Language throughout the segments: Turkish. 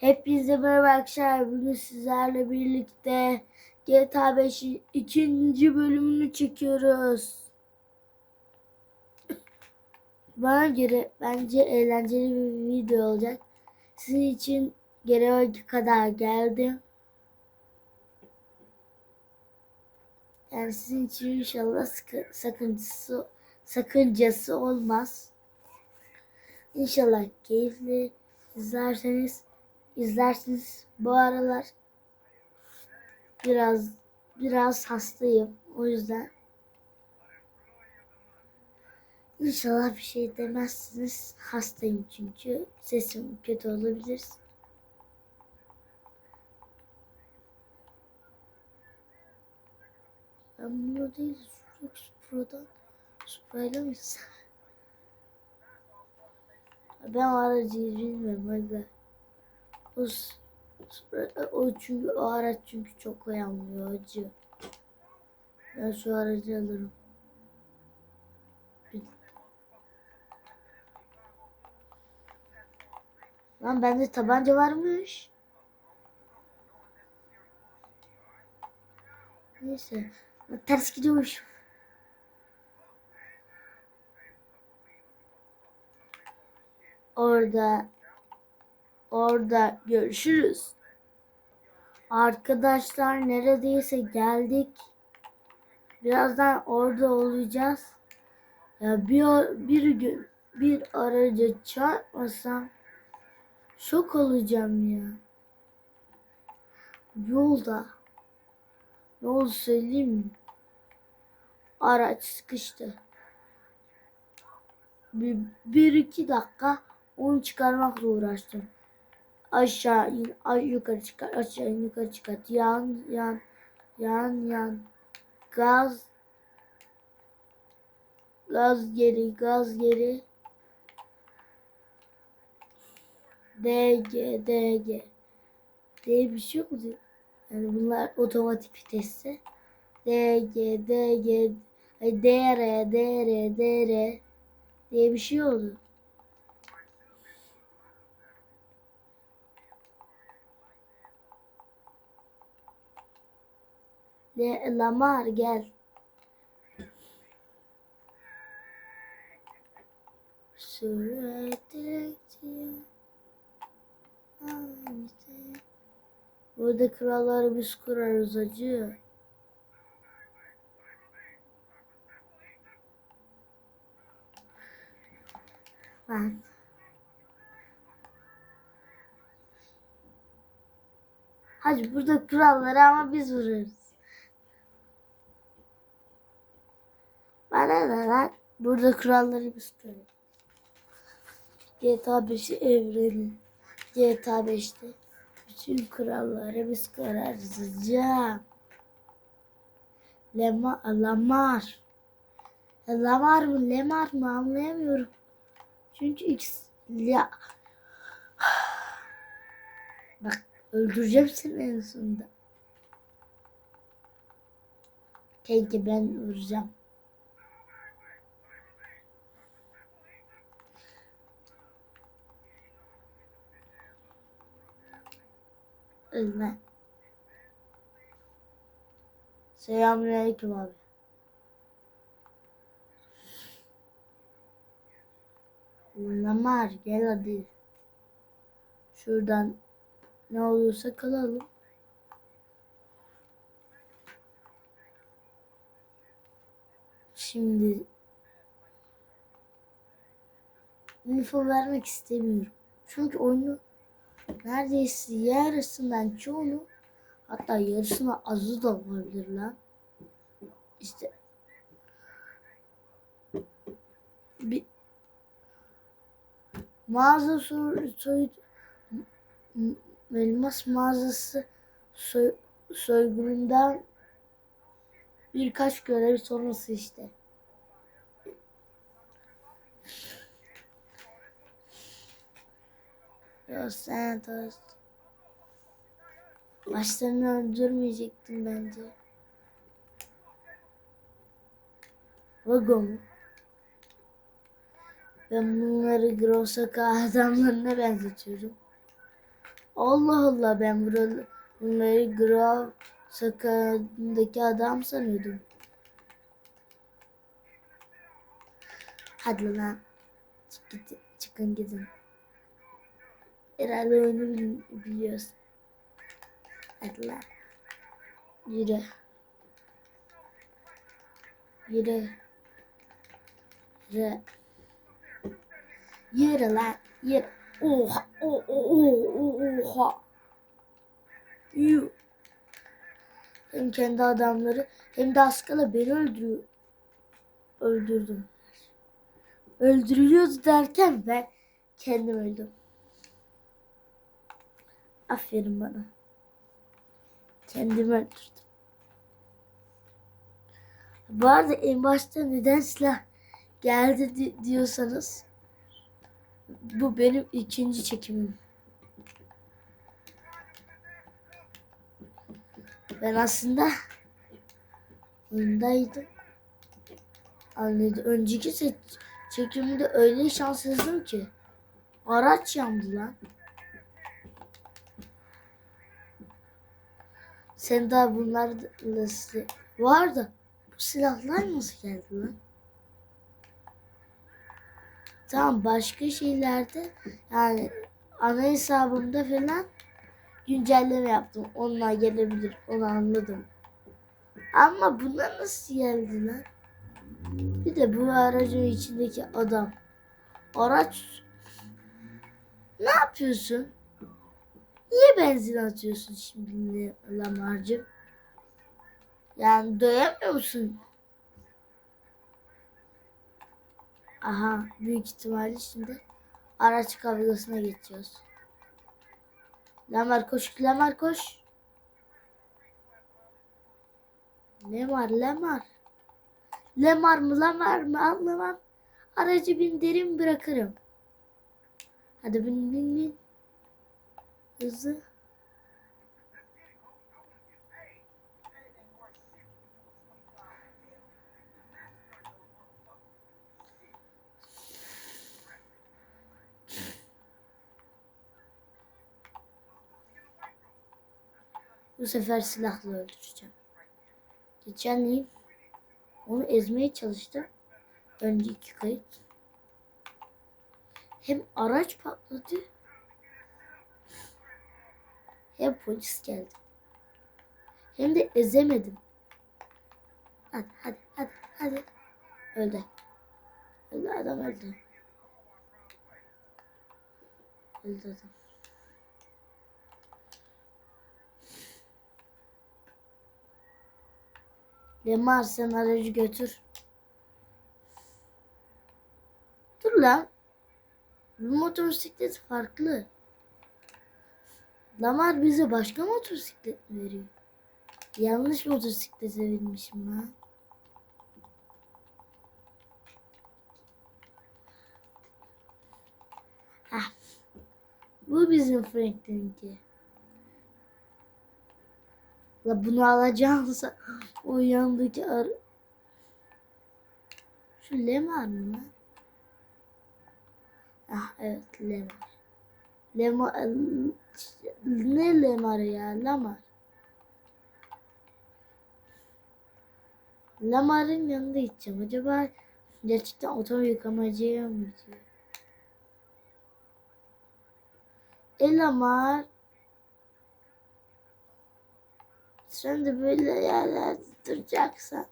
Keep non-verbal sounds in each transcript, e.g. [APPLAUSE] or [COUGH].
Hepinize merhaba arkadaşlar. Bugün sizlerle birlikte GTA 5'in ikinci bölümünü çekiyoruz. Bana göre bence eğlenceli bir video olacak. Sizin için gereği kadar geldim. Yani sizin için inşallah sıkı, sakıncası, sakıncası olmaz. İnşallah keyifli izlerseniz izlersiniz. Bu aralar biraz biraz hastayım. O yüzden İnşallah bir şey demezsiniz. Hastayım çünkü. Sesim kötü olabilir. Ben bunu değil, Sucuk Supra'dan Supra'yla mı gitsem? [LAUGHS] Ben o aracı bilmiyorum. Aga. Supra- o çünkü o araç çünkü çok uyanmıyor acı. Ben şu aracı alırım. Lan bende tabanca varmış. Neyse. Ters gidiyormuş. Orada orada görüşürüz. Arkadaşlar neredeyse geldik. Birazdan orada olacağız. Ya bir bir gün bir araca çarpmasam şok olacağım ya. Yolda ne oldu söyleyeyim mi? Araç sıkıştı. Bir, bir iki dakika onu çıkarmakla uğraştım. Aşağı in, yukarı çıkar, aşağı in, yukarı çıkar. Yan, yan, yan, yan. Gaz, gaz geri, gaz geri. DG, DG. diye bir şey yok mu? Yani bunlar otomatik vitesse. DG, DG, ay DR, DR, DR diye bir şey oldu. Le Lamar gel. Burada kralları biz kurarız acı. Ben. Hacı burada kuralları ama biz vururuz. Bana ne lan? Burada kuralları kurarız. GTA 5 evreni. GTA 5'te bütün kuralları biz kurarız. Can. Lema, Lamar. Lamar mı Lemar mı anlayamıyorum. Çünkü X ya. Bak öldüreceğim seni en sonunda. Keşke ben vuracağım. Ölme. Selamünaleyküm abi. Lamar gel hadi. Şuradan ne oluyorsa kalalım. Şimdi info vermek istemiyorum. Çünkü oyunu neredeyse yarısından çoğunu hatta yarısına azı da olabilir lan. İşte bir mağaza soy, elmas mağazası soy, soygunundan birkaç görev sonrası işte. Los Santos. Başlarını öldürmeyecektim bence. Vago mu? Ben bunları Grosaka adamlarına benzetiyorum. Allah Allah ben buralı, bunları Grove sokağındaki adam sanıyordum. Hadi lan. Çık git, çıkın gidin. Herhalde bil- biliyorsun. Lan. Yürü. Yürü. Yürü. Yürü lan. Yürü. Oha. o- o- o- Oha. Yuh. Hem kendi adamları hem de askala beni öldürüyor. Öldürdüm. Öldürülüyordu derken ben kendim öldüm. Aferin bana. Kendimi öldürdüm. Bu arada en başta neden silah geldi di- diyorsanız bu benim ikinci çekimim. Ben aslında oyundaydım. Anladım. Önceki çekimde öyle şanssızdım ki. Araç yandı lan. Sen daha bunlarla si- var da bu silahlar nasıl geldi lan? Tamam başka şeylerde yani ana hesabımda falan güncelleme yaptım. Onlar gelebilir. Onu anladım. Ama buna nasıl geldi lan? Bir de bu aracın içindeki adam. Araç ne yapıyorsun? Niye benzin atıyorsun şimdi Lamar'cığım? Yani doyamıyor musun? Aha büyük ihtimalle şimdi araç kavgasına geçiyoruz. Lamar koş Lamar koş. Lemar Lemar. Lemar mı Lamar mı anlamam. Aracı bin bırakırım. Hadi bin bin bin. Hızlı. Bu sefer silahla öldüreceğim. Geçenleyin onu ezmeye çalıştım. Önceki kayıt. Hem araç patladı hem polis geldi. Hem de ezemedim. Hadi hadi hadi hadi. Öldü. Öldü adam öldü. Öldü adam. Lemar sen aracı götür. Dur lan. Bu motosiklet farklı. Lamar bize başka motosiklet veriyor? Yanlış motosiklete binmişim ha. Hah. Bu bizim Franklin'ki. La bunu alacağınsa o yandaki ar Şu Lemar mı? Ah evet Lemar. Lemar ne Lemar ya Lamar. Lamar'ın yanında gideceğim. Acaba gerçekten otomobil yıkamacıya mı gidiyor? E Lamar. Sen de böyle yerlerde duracaksan.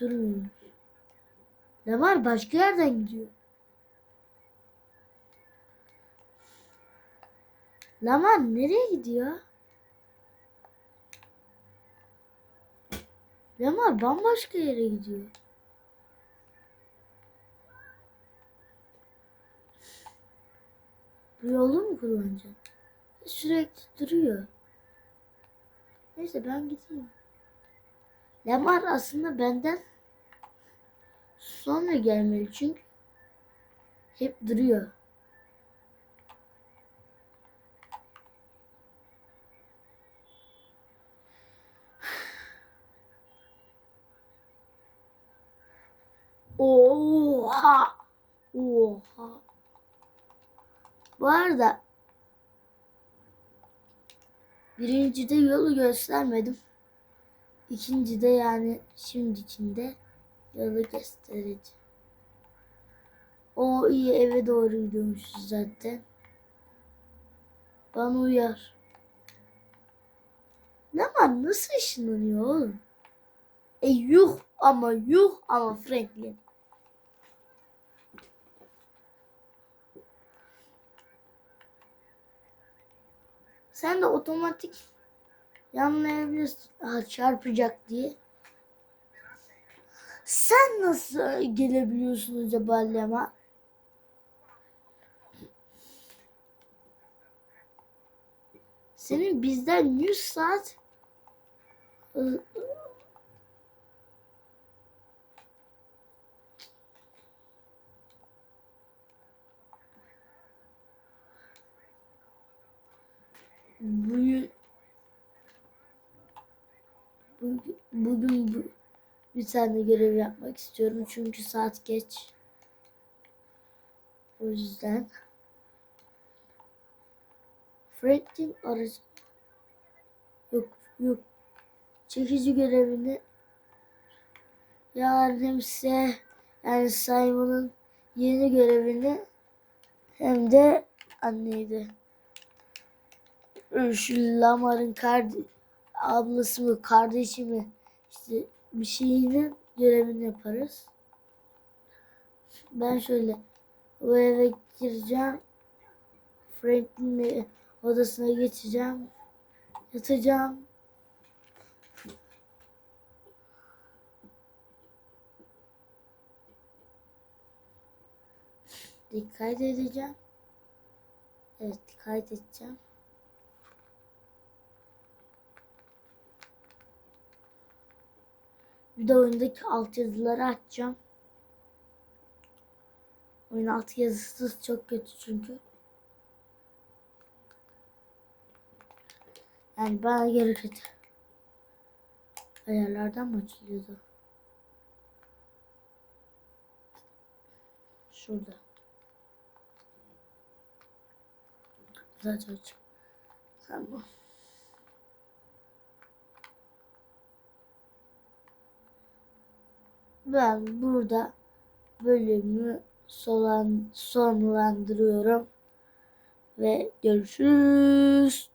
Durmuyor. Lamar başka yerden gidiyor. Lamar nereye gidiyor? Lamar bambaşka yere gidiyor. Bu yolu mu kullanacağım? Sürekli duruyor. Neyse ben gideyim. Lamar aslında benden sonra gelmeli çünkü hep duruyor. Oha! Oha! Bu arada birincide yolu göstermedim. İkincide yani şimdikinde yolu göstereceğim. O iyi eve doğru gidiyormuş zaten. Bana uyar. Ne var nasıl ışınlanıyor oğlum? E yuh ama yuh ama Franklin. Sen de otomatik yanlayabilirsin. Aha, çarpacak diye. Sen nasıl gelebiliyorsun acaba Lema? Senin bizden 100 saat bugün bugün, bugün bu, bir tane görev yapmak istiyorum çünkü saat geç. O yüzden Fred'in aracı yok yok çekici görevini yarın hem size yani Simon'ın yeni görevini hem de anneydi. Şu Lamar'ın kardı ablası mı kardeşi mi işte bir şeyinin görevini yaparız. Ben şöyle o eve gireceğim. Franklin'le odasına geçeceğim. Yatacağım. Dikkat edeceğim. Evet dikkat edeceğim. Bir de oyundaki altyazıları açacağım. Oyun altyazısız çok kötü çünkü. Yani bana göre kötü. Ayarlardan mı açılıyordu? Şurada. Zaten aç. Tamam. Ben burada bölümü sonlandırıyorum. Ve görüşürüz.